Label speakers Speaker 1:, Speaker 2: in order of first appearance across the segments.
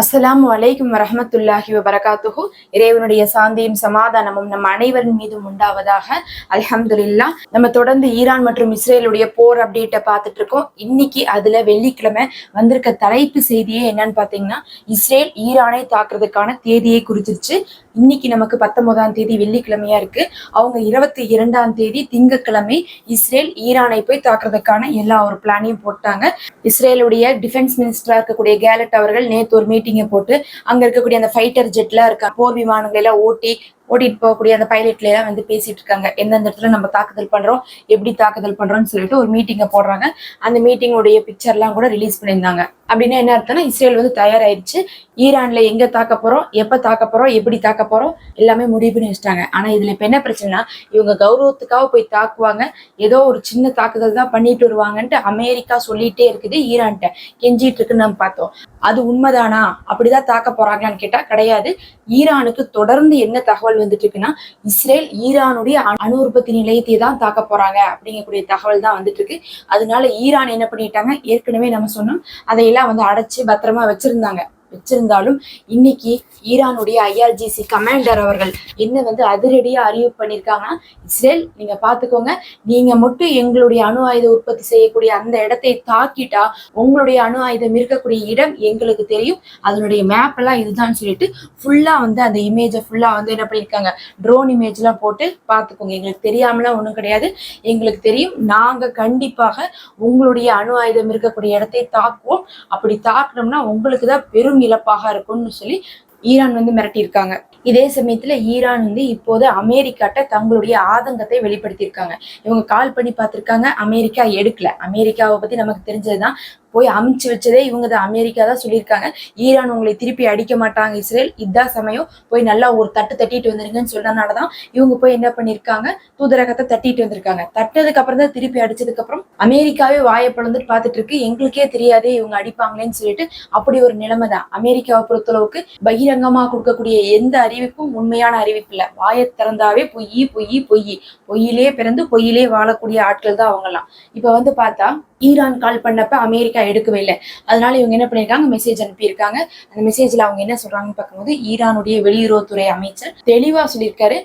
Speaker 1: அஸ்ஸலாமு அலைக்கும் வரஹமத்துல்லாஹி வரகாத்துஹு இறைவனுடைய சாந்தியும் சமாதானமும் நம் அனைவரின் மீதும் உண்டாவதாக. அல்ஹம்துல்லா நம்ம தொடர்ந்து ஈரான் மற்றும் இஸ்ரேலுடைய போர் அப்டேட்டை பார்த்துட்டு இருக்கோம் இன்னைக்கு அதுல வெள்ளிக்கிழமை வந்திருக்க தலைப்பு செய்தியே என்னன்னு பாத்தீங்கன்னா இஸ்ரேல் ஈரானை தாக்குறதுக்கான தேதியை குறிச்சிருச்சு. இன்னைக்கு நமக்கு பத்தொன்பதாம் தேதி வெள்ளிக்கிழமையா இருக்கு. அவங்க இருபத்தி இரண்டாம் தேதி திங்கட்கிழமை இஸ்ரேல் ஈரானை போய் தாக்குறதுக்கான எல்லா ஒரு பிளானையும் போட்டாங்க. இஸ்ரேலுடைய டிஃபென்ஸ் மினிஸ்டரா இருக்கக்கூடிய கேலட் அவர்கள் நேத்து ஒரு மீட்டிங்கை போட்டு அங்க இருக்கக்கூடிய அந்த ஃபைட்டர் ஜெட்ல இருக்க போர் விமானங்களை எல்லாம் ஓட்டி ஓட்டிட்டு போகக்கூடிய அந்த பைலட்ல எல்லாம் வந்து பேசிட்டு இருக்காங்க. எந்தெந்த இடத்துல நம்ம தாக்குதல் பண்றோம் எப்படி தாக்குதல் பண்றோம்னு சொல்லிட்டு ஒரு மீட்டிங்கை போடுறாங்க. அந்த மீட்டிங்கோடைய பிக்சர்லாம் கூட ரிலீஸ் பண்ணியிருந்தாங்க. அப்படின்னா என்ன அர்த்தம்னா இஸ்ரேல் வந்து தயாராயிருச்சு ஈரான்ல எங்க தாக்க போறோம் எப்ப தாக்க போறோம் எப்படி தாக்க போறோம் எல்லாமே முடிவு பண்ணி வச்சிட்டாங்க. ஆனா இதுல இப்ப என்ன பிரச்சனைனா இவங்க கௌரவத்துக்காக போய் தாக்குவாங்க. ஏதோ ஒரு சின்ன தாக்குதல் தான் பண்ணிட்டு வருவாங்கன்ட்டு அமெரிக்கா சொல்லிட்டே இருக்குது ஈரான்கிட்ட. கெஞ்சிட்டு இருக்குன்னு நம்ம பார்த்தோம். அது உண்மைதானா? அப்படிதான் தாக்க போறாங்களான்னு கேட்டா கிடையாது. ஈரானுக்கு தொடர்ந்து என்ன தகவல் வந்துட்டு இருக்குன்னா இஸ்ரேல் ஈரானுடைய அணு- உற்பத்தி நிலையத்தை தான் தாக்க போறாங்க அப்படிங்கக்கூடிய தகவல் தான் வந்துட்டு இருக்கு அதனால ஈரான் என்ன பண்ணிட்டாங்க? ஏற்கனவே நம்ம சொன்னோம் அதையெல்லாம் வந்து அடைச்சு பத்திரமா வச்சிருந்தாங்க. வச்சிருந்தாலும் இன்னைக்கு ஈரானுடைய ஐஆர்ஜிசி கமாண்டர் அவர்கள் என்ன வந்து அதிரடியா அறிவிப்பு பண்ணியிருக்காங்கன்னா இஸ்ரேல் நீங்க பாத்துக்கோங்க நீங்க மட்டும் எங்களுடைய அணு ஆயுத உற்பத்தி செய்யக்கூடிய அந்த இடத்தை தாக்கிட்டா உங்களுடைய அணு ஆயுதம் இருக்கக்கூடிய இடம் எங்களுக்கு தெரியும். அதனுடைய மேப் எல்லாம் இதுதான் சொல்லிட்டு ஃபுல்லா வந்து அந்த இமேஜை ஃபுல்லா வந்து என்ன பண்ணியிருக்காங்க ட்ரோன் இமேஜ் எல்லாம் போட்டு பார்த்துக்கோங்க எங்களுக்கு தெரியாமலாம் ஒன்றும் கிடையாது. எங்களுக்கு தெரியும் நாங்க கண்டிப்பாக உங்களுடைய அணு ஆயுதம் இருக்கக்கூடிய இடத்தை தாக்குவோம். அப்படி தாக்குனோம்னா உங்களுக்கு தான் பெரும் இழப்பாக இருக்கும்னு சொல்லி ஈரான் வந்து மிரட்டியிருக்காங்க. இதே சமயத்துல ஈரான் வந்து இப்போது அமெரிக்காட்ட தங்களுடைய ஆதங்கத்தை வெளிப்படுத்தியிருக்காங்க. இவங்க கால் பண்ணி பார்த்திருக்காங்க அமெரிக்கா எடுக்கல. அமெரிக்காவை பத்தி நமக்கு தெரிஞ்சதுதான் போய் அமிச்சு வச்சதே இவங்க தான் அமெரிக்கா தான் சொல்லியிருக்காங்க. ஈரான் உங்களை திருப்பி அடிக்க மாட்டாங்க இஸ்ரேல். இதான் சமயம். போய் நல்லா ஒரு தட்டு தட்டிட்டு வந்துருங்கன்னு சொன்னனாலதான் இவங்க போய் என்ன பண்ணிருக்காங்க தூதரகத்தை தட்டிட்டு வந்திருக்காங்க. தட்டதுக்கு அப்புறம் தான் திருப்பி அடிச்சதுக்கு அப்புறம் அமெரிக்காவே வாயை பிளந்துட்டு பார்த்துட்டு இருக்கு எங்களுக்கே தெரியாதே இவங்க அடிப்பாங்களேன்னு சொல்லிட்டு அப்படி ஒரு நிலைமை தான் அமெரிக்காவை பொறுத்தளவுக்கு பகிரங்கமா கொடுக்கக்கூடிய எந்த அறிவிப்பும் உண்மையான அறிவிப்பு இல்லை. வாயை திறந்தாவே பொய் பொய் பொய். பொய்யிலே பிறந்து பொய்யிலே வாழக்கூடிய ஆட்கள் தான் அவங்கெல்லாம் இப்ப வந்து பார்த்தா ஈரான் கால் பண்ணப்ப அமெரிக்கா எடுக்கவே இல்லை. அதனால இவங்க என்ன பண்ணிருக்காங்க மெசேஜ் அனுப்பியிருக்காங்க. அந்த மெசேஜ்ல அவங்க என்ன சொல்றாங்கன்னு பார்க்கும்போது ஈரானுடைய வெளியுறவுத்துறை அமைச்சர் தெளிவா சொல்லியிருக்காரு.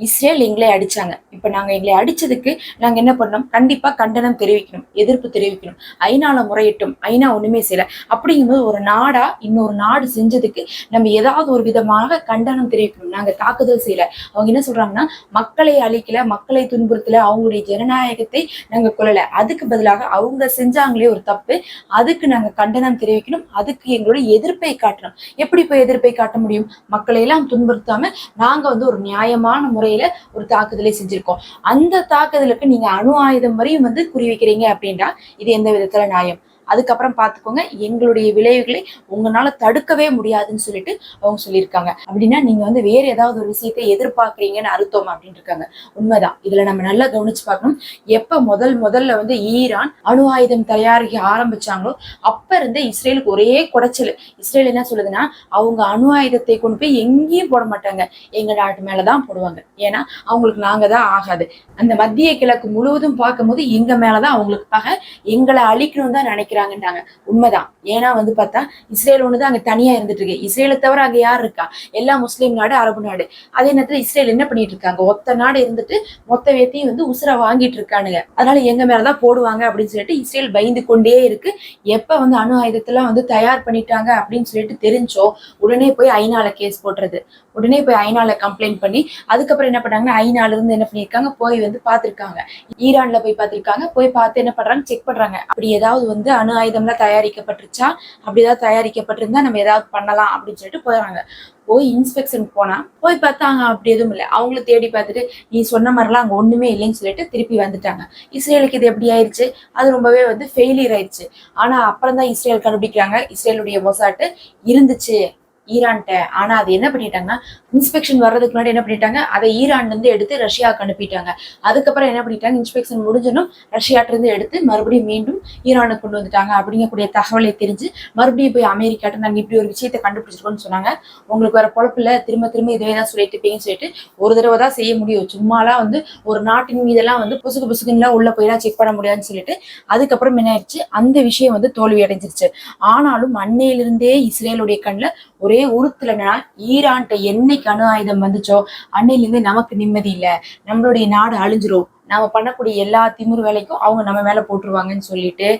Speaker 1: இஸ்ரேல் எங்களை அடிச்சாங்க. இப்ப நாங்க எங்களை அடிச்சதுக்கு நாங்க என்ன பண்ணோம் கண்டிப்பா கண்டனம் தெரிவிக்கணும் எதிர்ப்பு தெரிவிக்கணும். ஐநால முறையிட்டும் ஐநா ஒண்ணுமே செய்யல. அப்படிங்கும்போது ஒரு நாடா இன்னொரு நாடு செஞ்சதுக்கு நம்ம ஏதாவது ஒரு விதமாக கண்டனம் தெரிவிக்கணும். நாங்க தாக்குதல் செய்யல. அவங்க என்ன சொல்றாங்கன்னா மக்களை அழிக்கல மக்களை துன்புறுத்தல அவங்களுடைய ஜனநாயகத்தை நாங்க கொள்ளலை அதுக்கு பதிலாக அவங்க செஞ்சாங்களே ஒரு தப்பு. அதுக்கு நாங்க கண்டனம் தெரிவிக்கணும். அதுக்கு எங்களுடைய எதிர்ப்பை காட்டணும். எப்படி போய் எதிர்ப்பை காட்ட முடியும்? மக்களை எல்லாம் துன்புறுத்தாம நாங்க வந்து ஒரு நியாயமான முறையில ஒரு தாக்குதலை செஞ்சிருக்கோம். அந்த தாக்குதலுக்கு நீங்க அணு ஆயுதம் வரையும் வந்து குறி வைக்கிறீங்க அப்படின்னா இது எந்த விதத்துல நியாயம்? அதுக்கப்புறம் பார்த்துக்கோங்க எங்களுடைய விளைவுகளை உங்களால தடுக்கவே முடியாதுன்னு சொல்லிட்டு அவங்க சொல்லியிருக்காங்க. அப்படின்னா நீங்க வந்து வேறு ஏதாவது ஒரு விஷயத்தை எதிர்பார்க்குறீங்கன்னு அர்த்தம் அப்படின்னு இருக்காங்க உண்மைதான். இதில் நம்ம நல்லா கவனிச்சு பார்க்கணும். எப்போ முதல் முதல்ல வந்து ஈரான் அணு ஆயுதம் தயாரிக்க ஆரம்பிச்சாங்களோ அப்போ இருந்து இஸ்ரேலுக்கு ஒரே குடைச்சல். இஸ்ரேல் என்ன சொல்லுதுன்னா அவங்க அணு ஆயுதத்தை கொண்டு போய் எங்கேயும் போட மாட்டாங்க. எங்கள் நாட்டு மேலதான் போடுவாங்க. ஏன்னா அவங்களுக்கு நாங்க தான் ஆகாது. அந்த மத்திய கிழக்கு முழுவதும் பார்க்கும்போது எங்க மேலதான் அவங்களுக்கு பகை எங்களை அழிக்கணும் தான் நினைக்கிறாங்கன்றாங்க உண்மைதான். ஏன்னா வந்து பார்த்தா இஸ்ரேல் ஒண்ணுதான் அங்க தனியா இருந்துட்டு இருக்கு இஸ்ரேலை தவிர அங்க யார் இருக்கா? எல்லா முஸ்லீம் நாடு அரபு நாடு. அதே நேரத்துல இஸ்ரேல் என்ன பண்ணிட்டு இருக்காங்க? ஒத்த நாடு இருந்துட்டு மொத்த வேத்தையும் வந்து உசுரை வாங்கிட்டு இருக்கானுங்க. அதனால எங்க மேலதான் போடுவாங்க அப்படின்னு சொல்லிட்டு இஸ்ரேல் பயந்து கொண்டே இருக்கு. எப்ப வந்து அணு ஆயுதத்தெல்லாம் வந்து தயார் பண்ணிட்டாங்க அப்படின்னு சொல்லிட்டு தெரிஞ்சோ உடனே போய் ஐநால கேஸ் போட்டுறது உடனே போய் ஐநால கம்ப்ளைண்ட் பண்ணி அதுக்கப்புறம் என்ன பண்ணாங்கன்னா ஐநால இருந்து என்ன பண்ணிருக்காங்க போய் வந்து பார்த்துருக்காங்க. ஈரான்ல போய் பார்த்துருக்காங்க. போய் பார்த்து என்ன பண்றாங்க? செக் பண்றாங்க. அப்படி ஏதாவது வந்து அணு ஆயுதம்லாம் தயாரிக்கப்பட்டுருச்சா? அப்படி ஏதாவது தயாரிக்கப்பட்டிருந்தா நம்ம ஏதாவது பண்ணலாம் அப்படின்னு சொல்லிட்டு போயிடுறாங்க போய் இன்ஸ்பெக்ஷன் போனால் போய் பார்த்தாங்க. அப்படி எதுவும் இல்லை. அவங்கள தேடி பார்த்துட்டு நீ சொன்ன மாதிரிலாம் அங்கே ஒன்றுமே இல்லைன்னு சொல்லிட்டு திருப்பி வந்துட்டாங்க. இஸ்ரேலுக்கு இது எப்படி ஆயிருச்சு? அது ரொம்பவே வந்து ஃபெயிலியர் ஆயிடுச்சு ஆனால் அப்புறம் தான் இஸ்ரேல் கண்டுபிடிக்கிறாங்க. இஸ்ரேலுடைய மொசாட்டு இருந்துச்சு. ஈரான்கிட்ட. ஆனா அது என்ன பண்ணிட்டாங்கன்னா இன்ஸ்பெக்ஷன் வர்றதுக்கு முன்னாடி என்ன பண்ணிட்டாங்க? அதை ஈரான்ல இருந்து எடுத்து ரஷ்யாவுக்கு அனுப்பிட்டாங்க. அதுக்கப்புறம் என்ன பண்ணிட்டாங்க? இன்ஸ்பெக்ஷன் முடிஞ்சனும் ரஷ்யாட்ட இருந்து எடுத்து மறுபடியும் மீண்டும் ஈரானுக்கு கொண்டு வந்துட்டாங்க அப்படிங்கக்கூடிய தகவலை தெரிஞ்சு மறுபடியும் போய் அமெரிக்காட்ட நாங்க இப்படி ஒரு விஷயத்தை கண்டுபிடிச்சிருக்கோம்னு சொன்னாங்க. உங்களுக்கு வர பொழப்புல திரும்ப திரும்ப இதுவே தான் சொல்லிட்டு இருப்பீங்கன்னு சொல்லிட்டு ஒரு தடவை தான் செய்ய முடியும். சும்மாலாம் வந்து ஒரு நாட்டின் மீதெல்லாம் வந்து புசுக்கு புசுகுன்னுலாம் உள்ள போயெல்லாம் செக் பண்ண முடியாதுன்னு சொல்லிட்டு அதுக்கப்புறம் என்ன ஆயிடுச்சு? அந்த விஷயம் வந்து தோல்வி அடைஞ்சிருச்சு ஆனாலும் அன்னையிலிருந்தே இஸ்ரேலுடைய கண்ணில் ஒரே உறுத்துலனா ஈரான்கிட்ட என்னைக்கு அணு ஆயுதம் வந்துச்சோ அன்னையிலேருந்து நமக்கு நிம்மதி இல்லை. நம்மளுடைய நாடு அழிஞ்சிரும். நாம பண்ணக்கூடிய எல்லா திமிரு வேலைக்கும் அவங்க நம்ம மேல போட்டுருவாங்கன்னு சொல்லிட்டு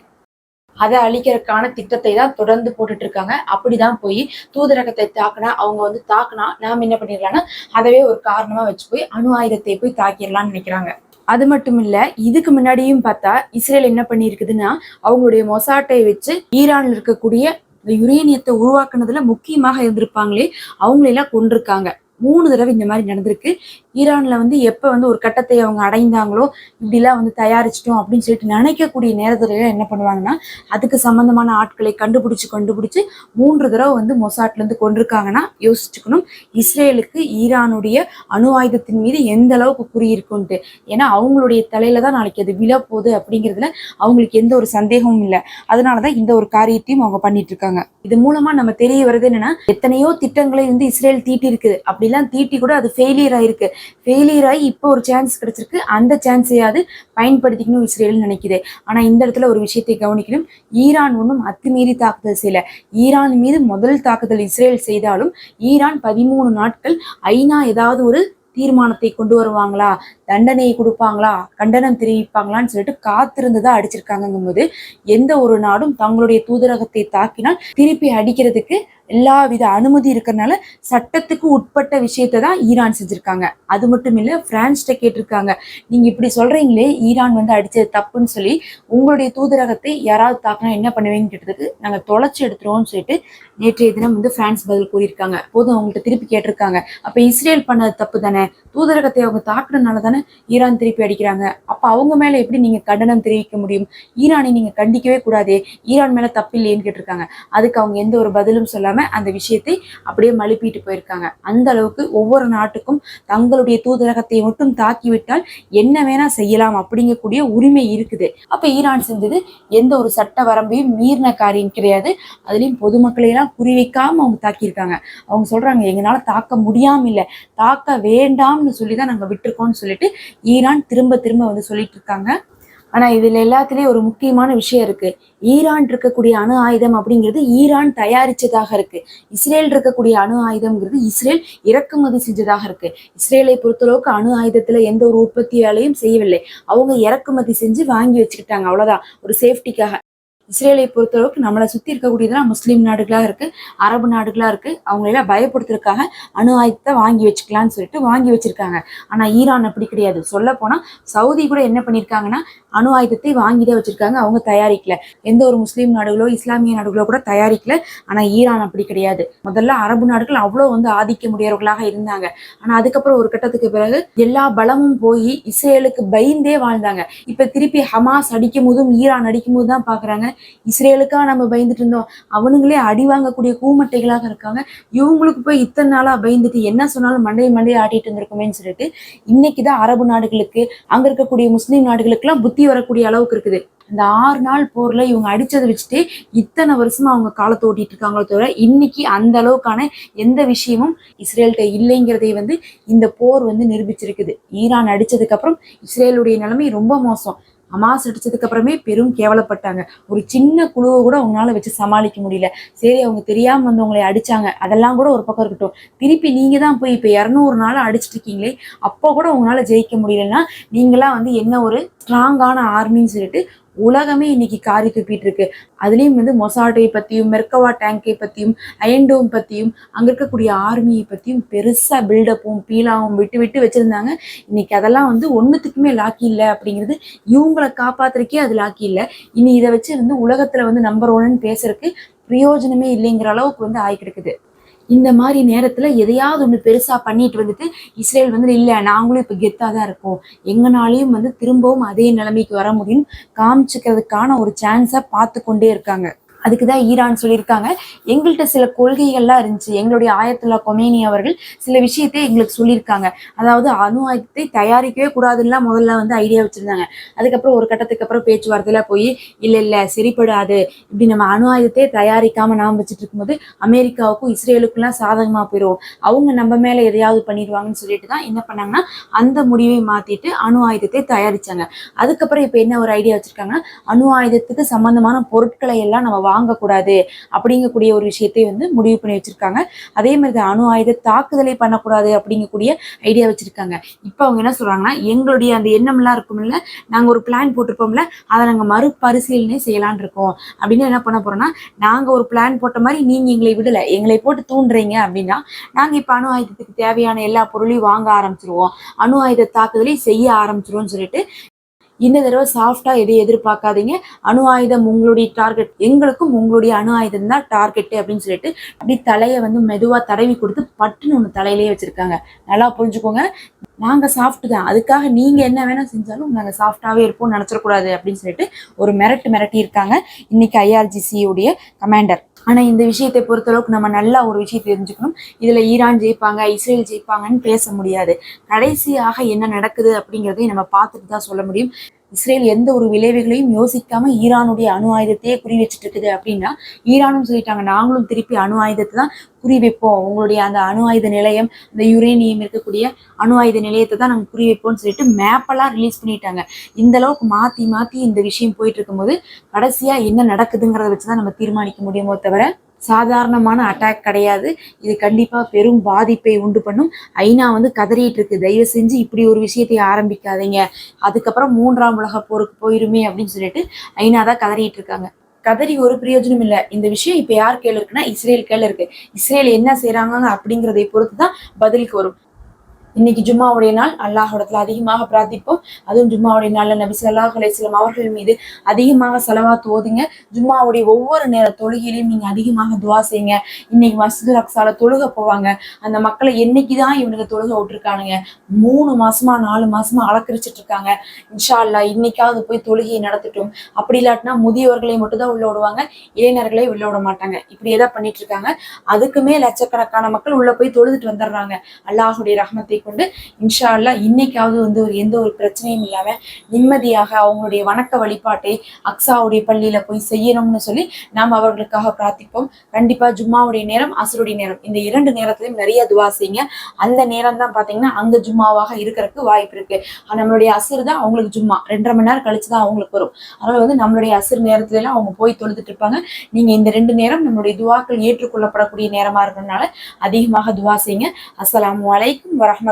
Speaker 1: அதை அழிக்கிறதுக்கான திட்டத்தை தான் தொடர்ந்து போட்டுட்டு இருக்காங்க. அப்படிதான் போய் தூதரகத்தை தாக்குனா அவங்க வந்து தாக்குனா நாம என்ன பண்ணிடலாம்னா அதவே ஒரு காரணமா வச்சு போய் அணு ஆயுதத்தை போய் தாக்கிடலாம்னு நினைக்கிறாங்க. அது மட்டும் இல்ல இதுக்கு முன்னாடியும் பார்த்தா இஸ்ரேல் என்ன பண்ணியிருக்குதுன்னா அவங்களுடைய மொசாட்டை வச்சு ஈரான்ல இருக்கக்கூடிய இந்த யுரேனியத்தை உருவாக்குனதுல முக்கியமாக இருந்திருப்பாங்களே அவங்களெல்லாம் கொண்டிருக்காங்க மூணு தடவை இந்த மாதிரி நடந்திருக்கு. ஈரான்ல வந்து எப்ப வந்து ஒரு கட்டத்தை அவங்க அடைந்தாங்களோ இப்படிலாம் வந்து தயாரிச்சிட்டோம் அப்படின்னு சொல்லிட்டு நினைக்கக்கூடிய நேரத்துல என்ன பண்ணுவாங்கன்னா அதுக்கு சம்பந்தமான ஆட்களை கண்டுபிடிச்சு கண்டுபிடிச்சு மூன்று தடவை வந்து மொசாட்ல இருந்து கொண்டிருக்காங்கன்னா யோசிச்சுக்கணும். இஸ்ரேலுக்கு ஈரானுடைய அணு ஆயுதத்தின் மீது எந்த அளவுக்கு குறியிருக்குன்ட்டு ஏன்னா அவங்களுடைய தலையில தான் நாளைக்கு அது விழப்போகுது அப்படிங்கிறதுல அவங்களுக்கு எந்த ஒரு சந்தேகமும் இல்லை. அதனாலதான் இந்த ஒரு காரியத்தையும் அவங்க பண்ணிட்டு இருக்காங்க. இது மூலமா நம்ம தெரிய வருது என்னன்னா எத்தனையோ திட்டங்களை வந்து இஸ்ரேல் தீட்டி இருக்குது அப்படி எல்லாம் தீட்டி கூட அது ஃபெயிலியர் ஆயிருக்கு. ஃபெயிலியர் ஆகி இப்போ ஒரு சான்ஸ் கிடைச்சிருக்கு. அந்த சான்ஸையாவது பயன்படுத்திக்கணும் இஸ்ரேல் நினைக்குது. ஆனா இந்த இடத்துல ஒரு விஷயத்தை கவனிக்கணும். ஈரான் ஒன்றும் அத்துமீறி தாக்குதல் செய்யல. ஈரான் மீது முதல் தாக்குதல் இஸ்ரேல் செய்தாலும் ஈரான் பதிமூணு நாட்கள் ஐநா ஏதாவது ஒரு தீர்மானத்தை கொண்டு வருவாங்களா? தண்டனையை கொடுப்பாங்களா? கண்டனம் தெரிவிப்பாங்களான்னு சொல்லிட்டு காத்திருந்துதான் அடிச்சிருக்காங்கங்கும்போது எந்த ஒரு நாடும் தங்களுடைய தூதரகத்தை தாக்கினால் திருப்பி அடிக்கிறதுக்கு எல்லா வித அனுமதி இருக்கிறதுனால சட்டத்துக்கு உட்பட்ட விஷயத்தை தான் ஈரான் செஞ்சிருக்காங்க. அது மட்டும் இல்ல பிரான்ஸ்கிட்ட கேட்டிருக்காங்க. நீங்க இப்படி சொல்றீங்களே ஈரான் வந்து அடிச்சது தப்புன்னு சொல்லி உங்களுடைய தூதரகத்தை யாராவது தாக்கினா என்ன பண்ணுவீங்கன்னு கேட்டதுக்கு நாங்க தொலைச்சு எடுத்துருவோம்னு சொல்லிட்டு நேற்றைய தினம் வந்து பிரான்ஸ் பதில் கூறியிருக்காங்க. போதும் அவங்கள்ட்ட திருப்பி கேட்டிருக்காங்க. அப்ப இஸ்ரேல் பண்ணது தப்பு தானே? தூதரகத்தை அவங்க தாக்குனதுனால தானே ஈரான் திருப்பி அடிக்கிறாங்க? அப்ப அவங்க மேல எப்படி நீங்க கண்டனம் தெரிவிக்க முடியும்? ஈரானை நீங்க கண்டிக்கவே கூடாதே? ஈரான் மேல தப்பு இல்லையேன்னு கேட்டிருக்காங்க. அதுக்கு அவங்க எந்த ஒரு பதிலும் இல்லாமல் அந்த விஷயத்தை அப்படியே மழுப்பிட்டு போயிருக்காங்க. அந்த அளவுக்கு ஒவ்வொரு நாட்டுக்கும் தங்களுடைய தூதரகத்தை மட்டும் தாக்கிவிட்டால் என்ன வேணா செய்யலாம் அப்படிங்கக்கூடிய உரிமை இருக்குது. அப்ப ஈரான் செஞ்சது எந்த ஒரு சட்ட வரம்பையும் மீறின காரியம் கிடையாது. அதுலயும் பொதுமக்களையெல்லாம் குறிவைக்காம அவங்க தாக்கியிருக்காங்க. அவங்க சொல்றாங்க எங்களால தாக்க முடியாம இல்லை தாக்க வேண்டாம்னு சொல்லி தான் நாங்க விட்டுருக்கோம்னு சொல்லிட்டு ஈரான் திரும்ப திரும்ப வந்து சொல்லிட்டு இருக்காங்க. ஆனா இதுல எல்லாத்துலயும் ஒரு முக்கியமான விஷயம் இருக்கு. ஈரான் இருக்கக்கூடிய அணு ஆயுதம் அப்படிங்கிறது ஈரான் தயாரிச்சதாக இருக்கு. இஸ்ரேல் இருக்கக்கூடிய அணு ஆயுதம்ங்கிறது இஸ்ரேல் இறக்குமதி செஞ்சதாக இருக்கு. இஸ்ரேலை பொறுத்தளவுக்கு அணு ஆயுதத்துல எந்த ஒரு உற்பத்தி வேலையும் செய்யவில்லை. அவங்க இறக்குமதி செஞ்சு வாங்கி வச்சுக்கிட்டாங்க. அவ்வளவுதான். ஒரு சேஃப்டிக்காக இஸ்ரேலை பொறுத்தளவுக்கு நம்மளை சுற்றி இருக்கக்கூடியதெல்லாம் முஸ்லீம் நாடுகளாக இருக்குது அரபு நாடுகளாக இருக்குது அவங்களெல்லாம் பயப்படுத்துறதுக்காக அணு ஆயுதத்தை வாங்கி வச்சுக்கலான்னு சொல்லிட்டு வாங்கி வச்சிருக்காங்க. ஆனால் ஈரான் அப்படி கிடையாது. சொல்ல போனால் சவுதி கூட என்ன பண்ணியிருக்காங்கன்னா அணு ஆயுதத்தை வாங்கி தான் அவங்க தயாரிக்கல. எந்த ஒரு முஸ்லீம் நாடுகளோ இஸ்லாமிய நாடுகளோ கூட தயாரிக்கல. ஆனால் ஈரான் அப்படி கிடையாது. முதல்ல அரபு நாடுகள் அவ்வளோ வந்து ஆதிக்க முடியவர்களாக இருந்தாங்க. ஆனால் அதுக்கப்புறம் ஒரு கட்டத்துக்கு பிறகு எல்லா பலமும் போய் இஸ்ரேலுக்கு பயந்தே வாழ்ந்தாங்க. இப்போ திருப்பி ஹமாஸ் அடிக்கும் போதும் ஈரான் அடிக்கும் போது தான் பார்க்குறாங்க இஸ்ரேலுக்கா நம்ம பயந்துட்டு இருந்தோம். அவனுங்களே அடி வாங்கக்கூடிய கூமட்டைகளாக இருக்காங்க. இவங்களுக்கு போய் இத்தனை நாளா பயந்துட்டு என்ன சொன்னாலும் மண்டையை மண்டையை ஆட்டிட்டு இருந்திருக்குமேன்னு சொல்லிட்டு இன்னைக்குதான் அரபு நாடுகளுக்கு அங்க இருக்கக்கூடிய முஸ்லீம் நாடுகளுக்கெல்லாம் புத்தி வரக்கூடிய அளவுக்கு இருக்குது. இந்த ஆறு நாள் போர்ல இவங்க அடிச்சதை வச்சுட்டு இத்தனை வருஷமா அவங்க காலத்தை ஓட்டிட்டு இருக்காங்களோ தவிர இன்னைக்கு அந்த அளவுக்கான எந்த விஷயமும் இஸ்ரேல்கிட்ட இல்லைங்கிறதை வந்து இந்த போர் வந்து நிரூபிச்சிருக்குது. ஈரான் அடிச்சதுக்கு அப்புறம் இஸ்ரேலுடைய நிலைமை ரொம்ப மோசம். ஹமாஸ் அடிச்சதுக்கு அப்புறமே பெரும் கேவலப்பட்டாங்க. ஒரு சின்ன குழுவை கூட அவங்களால வச்சு சமாளிக்க முடியல. சரி அவங்க தெரியாம வந்து உங்களை அடிச்சாங்க. அதெல்லாம் கூட ஒரு பக்கம் இருக்கட்டும். திருப்பி நீங்க தான் போய் இப்ப இரநூறு நாள் அடிச்சிட்டு இருக்கீங்களே அப்போ கூட உங்களால ஜெயிக்க முடியலன்னா நீங்களாம் வந்து என்ன ஒரு ஸ்ட்ராங்கான ஆர்மின்னு சொல்லிட்டு உலகமே இன்னைக்கு காரி துப்பிட்டு இருக்கு. அதுலேயும் வந்து மொசாட்டை பற்றியும் மெர்கவா டேங்கை பற்றியும் அயன்டோம் பற்றியும் அங்கே இருக்கக்கூடிய ஆர்மியை பற்றியும் பெருசாக பில்டப்பும் பீலாவும் விட்டு விட்டு வச்சுருந்தாங்க. இன்னைக்கு அதெல்லாம் வந்து ஒன்றுத்துக்குமே லாக்கி இல்லை அப்படிங்கிறது இவங்களை காப்பாத்துறக்கே அது லாக்கி இல்லை. இனி இதை வச்சு வந்து உலகத்தில் வந்து நம்பர் ஒன்னு பேசுறதுக்கு பிரயோஜனமே இல்லைங்கிற அளவுக்கு வந்து ஆகி கிடக்குது இந்த மாதிரி நேரத்துல எதையாவது ஒண்ணு பெருசா பண்ணிட்டு வந்துட்டு இஸ்ரேல் வந்து இல்ல நாங்களும் இப்ப கெத்தாக தான் இருக்கோம். எங்கனாலையும் வந்து திரும்பவும் அதே நிலைமைக்கு வர முடியும் காமிச்சுக்கிறதுக்கான ஒரு சான்ஸை பார்த்து கொண்டே இருக்காங்க. அதுக்கு தான் ஈரான் சொல்லியிருக்காங்க. எங்கள்கிட்ட சில கொள்கைகள்லாம் இருந்துச்சு. எங்களுடைய ஆயத்துல்லா கொமேனி அவர்கள் சில விஷயத்தை எங்களுக்கு சொல்லியிருக்காங்க. அதாவது அணு ஆயுதத்தை தயாரிக்கவே கூடாதுலாம் முதல்ல வந்து ஐடியா வச்சுருந்தாங்க. அதுக்கப்புறம் ஒரு கட்டத்துக்கு அப்புறம் பேச்சுவார்த்தையில போய் இல்லை இல்லை சரிப்படாது. இப்படி நம்ம அணு ஆயுதத்தை தயாரிக்காம நாம் வச்சுட்டு இருக்கும்போது அமெரிக்காவுக்கும் இஸ்ரேலுக்குலாம் சாதகமாக போயிடும் அவங்க நம்ம மேலே எதையாவது பண்ணிடுவாங்கன்னு சொல்லிட்டு தான் என்ன பண்ணாங்கன்னா அந்த முடிவை மாற்றிட்டு அணு ஆயுதத்தை தயாரிச்சாங்க. அதுக்கப்புறம் இப்போ என்ன ஒரு ஐடியா வச்சுருக்காங்கன்னா அணு ஆயுதத்துக்கு சம்மந்தமான பொருட்களை எல்லாம் நம்ம வாங்கக்கூடாது அப்படிங்கக்கூடிய ஒரு விஷயத்தை வந்து முடிவு பண்ணி வச்சிருக்காங்க. அதே மாதிரி தான் அணு ஆயுத தாக்குதலை பண்ணக்கூடாது அப்படிங்கக்கூடிய ஐடியா வச்சிருக்காங்க. இப்போ அவங்க என்ன சொல்றாங்கன்னா எங்களுடைய அந்த எண்ணம்லாம் இருக்கும்ல நாங்கள் ஒரு பிளான் போட்டிருப்போம்ல அதை நாங்கள் மறுபரிசீலனை செய்யலான் இருக்கோம். அப்படின்னு என்ன பண்ண போறோம்னா நாங்க ஒரு பிளான் போட்ட மாதிரி நீங்க எங்களை விடலை எங்களை போட்டு தூண்டுறீங்க அப்படின்னா நாங்கள் இப்ப அணு ஆயுதத்துக்கு தேவையான எல்லா பொருளையும் வாங்க ஆரம்பிச்சிருவோம். அணு ஆயுத தாக்குதலை செய்ய ஆரம்பிச்சிருவோம்னு சொல்லிட்டு இந்த தடவை சாஃப்டா எதையும் எதிர்பார்க்காதீங்க. அணு ஆயுதம் உங்களுடைய டார்கெட் எங்களுக்கும் உங்களுடைய அணு ஆயுதம் தான் டார்கெட்டு அப்படின்னு சொல்லிட்டு அப்படி தலையை வந்து மெதுவா தடவி கொடுத்து பட்டுன்னு ஒன்று தலையிலேயே வச்சிருக்காங்க. நல்லா புரிஞ்சுக்கோங்க. நாங்க சாஃப்ட் தான். அதுக்காக நீங்க என்ன வேணா செஞ்சாலும் நாங்க சாஃப்டாவே இருப்போம் நினைச்சிடக்கூடாது அப்படின்னு சொல்லிட்டு ஒரு மிரட்டு மிரட்டி இருக்காங்க. இன்னைக்கு ஐஆர்ஜிசியுடைய கமாண்டர் ஆனா இந்த விஷயத்தை பொறுத்தளவுக்கு நம்ம நல்லா ஒரு விஷயம் தெரிஞ்சுக்கணும். இதுல ஈரான் ஜெயிப்பாங்க இஸ்ரேல் ஜெயிப்பாங்கன்னு பேச முடியாது. கடைசியாக என்ன நடக்குது அப்படிங்கிறதையும் நம்ம பார்த்துட்டு தான் சொல்ல முடியும். இஸ்ரேல் எந்த ஒரு விளைவுகளையும் யோசிக்காம ஈரானுடைய அணு ஆயுதத்தையே குறி வச்சுட்டு இருக்குது அப்படின்னா ஈரானும் சொல்லிட்டாங்க நாங்களும் திருப்பி அணு ஆயுதத்தை தான் குறி வைப்போம். உங்களுடைய அந்த அணு ஆயுத நிலையம் இந்த யுரேனியம் இருக்கக்கூடிய அணு ஆயுத நிலையத்தை தான் நாங்கள் குறி வைப்போம்னு சொல்லிட்டு மேப்பெல்லாம் ரிலீஸ் பண்ணிட்டாங்க. இந்த அளவுக்கு மாத்தி மாத்தி இந்த விஷயம் போயிட்டு இருக்கும்போது கடைசியா என்ன நடக்குதுங்கிறத வச்சு தான் நம்ம தீர்மானிக்க முடியுமோ தவிர சாதாரணமான அட்டாக் கிடையாது. இது கண்டிப்பா பெரும் பாதிப்பை உண்டு பண்ணும். ஐநா வந்து கதறிட்டு இருக்கு தயவு செஞ்சு இப்படி ஒரு விஷயத்தை ஆரம்பிக்காதீங்க. அதுக்கப்புறம் மூன்றாம் உலக போருக்கு போயிருமே அப்படின்னு சொல்லிட்டு ஐநா தான் கதறிட்டு இருக்காங்க கதறி ஒரு பிரயோஜனம் இல்லை. இந்த விஷயம் இப்ப யார் கையில இருக்குன்னா இஸ்ரேல் கையில இருக்கு. இஸ்ரேல் என்ன செய்கிறாங்க அப்படிங்கிறதை பொறுத்து தான் பதிலுக்கு வரும். இன்னைக்கு ஜும்மாவுடைய நாள். அல்லாஹிடத்துல அதிகமாக பிரார்த்திப்போம். அதுவும் ஜும்மாவுடைய நாள்ல நபி சல்லாஹ் அலைஹி அவர்கள் மீது அதிகமாக செலவாத்து ஓதுங்க. ஜும்மாவுடைய ஒவ்வொரு நேர தொழுகையிலையும் நீங்க அதிகமாக துவா செய்யுங்க. இன்னைக்கு மஸ்ஜிதுல் அக்ஸால தொழுக போவாங்க. அந்த மக்களை என்னைக்கு தான் இவனுக்கு தொழுக விட்டுருக்கானுங்க? மூணு மாசமா நாலு மாசமா அலக்கரிச்சிட்டு இருக்காங்க இன்ஷா அல்லாஹ் இன்னைக்காவது போய் தொழுகையை நடத்தட்டும். அப்படி இல்லாட்டினா முதியவர்களை மட்டும்தான் உள்ள விடுவாங்க. இளைஞர்களை உள்ள விட மாட்டாங்க. இப்படியே தான் பண்ணிட்டு இருக்காங்க அதுக்குமே லட்சக்கணக்கான மக்கள் உள்ள போய் தொழுதுட்டு வந்துடுறாங்க அல்லாஹுடைய ரஹ்மத்தை கொண்டு இன்ஷா அல்லாஹ் இன்னைக்காவது வந்து ஒரு எந்த ஒரு பிரச்சனையும் இல்லாம நிம்மதியாக அவங்களுடைய வணக்க வழிபாட்டை அக்ஸாவுடைய பள்ளியில போய் செய்யணும்னு சொல்லி நாம் அவர்களுக்காக பிரார்த்திப்போம். கண்டிப்பா ஜும்மாவுடைய நேரம் அசருடைய நேரம். இந்த இரண்டு நேரத்திலையும் நிறைய துவா செய்யுங்க. அந்த நேரம் தான் பாத்தீங்கன்னா அங்க ஜும்மாவாக இருக்கிறதுக்கு வாய்ப்பு இருக்கு. நம்மளுடைய அசர் தான் அவங்களுக்கு ஜும்மா. ரெண்டரை மணி நேரம் கழிச்சு தான் அவங்களுக்கு வரும். அதனால வந்து நம்மளுடைய அசர் நேரத்துல எல்லாம் அவங்க போய் தொழுதுட்டு இருப்பாங்க. நீங்க இந்த ரெண்டு நேரம் நம்மளுடைய துவாக்கள் ஏற்றுக்கொள்ளப்படக்கூடிய நேரமா இருக்கிறதுனால அதிகமாக துவா செய்யுங்க. வலைக்கும் அலைக்கும்